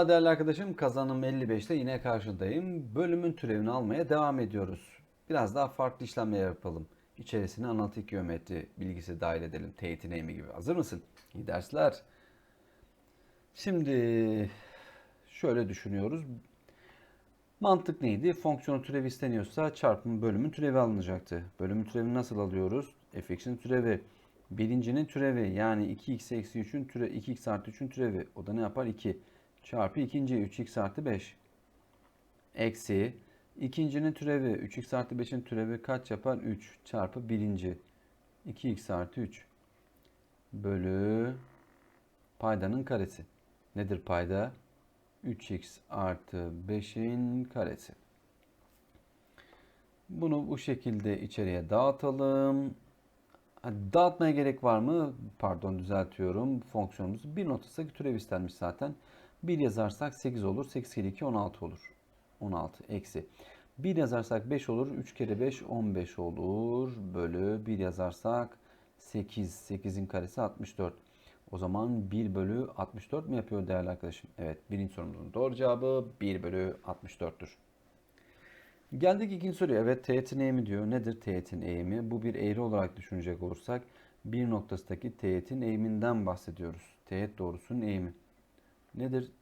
Merhaba değerli arkadaşım. Kazanım 55'te yine karşındayım. Bölümün türevini almaya devam ediyoruz. Biraz daha farklı işlemler yapalım. İçerisine analitik geometri bilgisi dahil edelim. Teğetin eğimi gibi. Hazır mısın? İyi dersler. Şimdi şöyle düşünüyoruz. Mantık neydi? Fonksiyonu türevi isteniyorsa çarpım bölümün türevi alınacaktı. Bölümün türevini nasıl alıyoruz? fx'in türevi. Birincinin türevi yani 2x eksi 3'ün türevi 2x artı 3'ün türevi. O da ne yapar? 2 çarpı ikinci 3x artı 5 eksi ikincinin türevi 3x artı 5'in türevi kaç yapar? 3 çarpı birinci 2x artı 3 bölü paydanın karesi. Nedir payda? 3x artı 5'in karesi. Bunu bu şekilde içeriye dağıtalım. Dağıtmaya gerek var mı? Pardon düzeltiyorum. Fonksiyonumuz bir noktasındaki türev istenmiş zaten. 1 yazarsak 8 olur. 8 kere 2 16 olur. 16 eksi. 1 yazarsak 5 olur. 3 kere 5 15 olur. Bölü 1 yazarsak 8. 8'in karesi 64. O zaman 1 bölü 64 mi yapıyor değerli arkadaşım? Evet birinci sorumuzun doğru cevabı 1 bölü 64'tür. Geldik ikinci soruya. Evet teğetin eğimi diyor. Nedir teğetin eğimi? Bu bir eğri olarak düşünecek olursak bir noktasındaki teğetin eğiminden bahsediyoruz. Teğet doğrusunun eğimi. Nedir?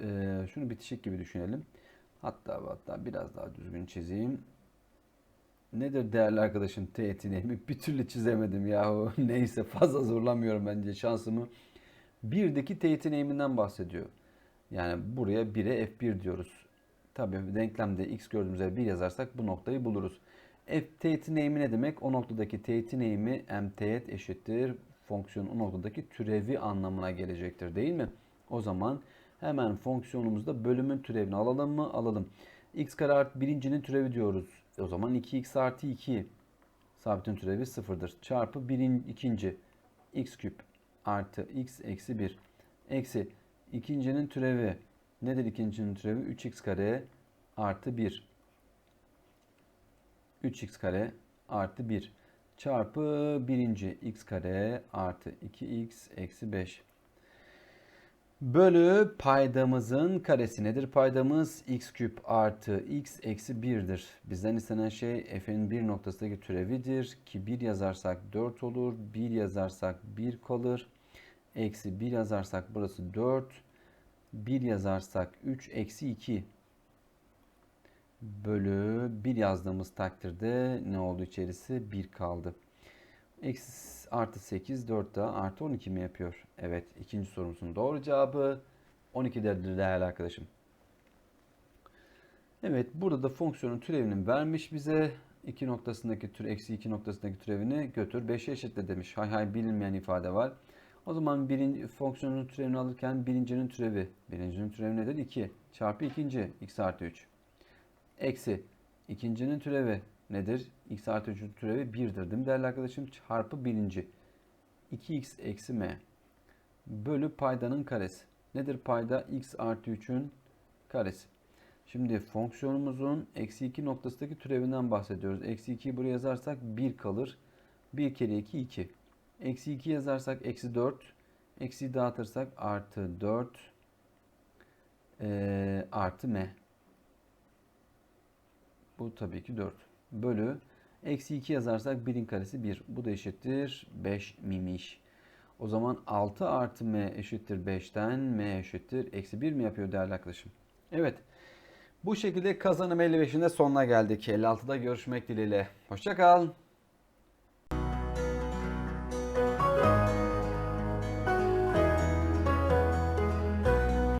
Ee, şunu bitişik gibi düşünelim. Hatta hatta biraz daha düzgün çizeyim. Nedir değerli arkadaşım teğetin eğimi? Bir türlü çizemedim yahu. Neyse fazla zorlamıyorum bence şansımı. Birdeki teğetin eğiminden bahsediyor. Yani buraya 1'e F1 diyoruz. Tabii denklemde x gördüğümüzde 1 yazarsak bu noktayı buluruz. F teğetin eğimi ne demek? O noktadaki teğetin eğimi m teğet eşittir. Fonksiyon o noktadaki türevi anlamına gelecektir değil mi? O zaman hemen fonksiyonumuzda bölümün türevini alalım mı? Alalım. x kare artı birincinin türevi diyoruz. O zaman 2x artı 2 sabitin türevi sıfırdır. Çarpı birin, ikinci x küp artı x eksi 1 eksi ikincinin türevi nedir ikincinin türevi? 3x kare artı 1 3x kare artı 1 çarpı birinci x kare artı 2x eksi 5 bölü paydamızın karesi nedir? Paydamız x küp artı x eksi 1'dir. Bizden istenen şey f'in bir noktasındaki türevidir ki 1 yazarsak 4 olur. 1 yazarsak 1 kalır. Eksi 1 yazarsak burası 4. 1 yazarsak 3 eksi 2 bölü 1 yazdığımız takdirde ne oldu içerisi? 1 kaldı. Eksi artı 8 4 daha artı 12 mi yapıyor? Evet ikinci sorumuzun doğru cevabı 12'dir değerli arkadaşım. Evet burada da fonksiyonun türevini vermiş bize. 2 noktasındaki tür eksi 2 noktasındaki türevini götür 5'e eşitle demiş. Hay hay bilinmeyen ifade var. O zaman birinci fonksiyonun türevini alırken birincinin türevi. Birincinin türevi nedir? 2 çarpı ikinci x artı 3. Eksi ikincinin türevi nedir? x artı 3'ün türevi 1'dir değil mi değerli arkadaşım? Çarpı birinci. 2x eksi m. Bölü paydanın karesi. Nedir payda? x artı 3'ün karesi. Şimdi fonksiyonumuzun eksi 2 noktasındaki türevinden bahsediyoruz. Eksi 2'yi buraya yazarsak 1 kalır. 1 kere 2 2. Eksi 2 yazarsak eksi 4. Eksiyi dağıtırsak artı 4 e, artı m. Bu tabii ki 4. Bölü eksi 2 yazarsak 1'in karesi 1. Bu da eşittir 5 mimiş. O zaman 6 artı m eşittir 5'ten m eşittir eksi 1 mi yapıyor değerli arkadaşım? Evet. Bu şekilde kazanım 55'inde sonuna geldik. 56'da görüşmek dileğiyle. Hoşçakal.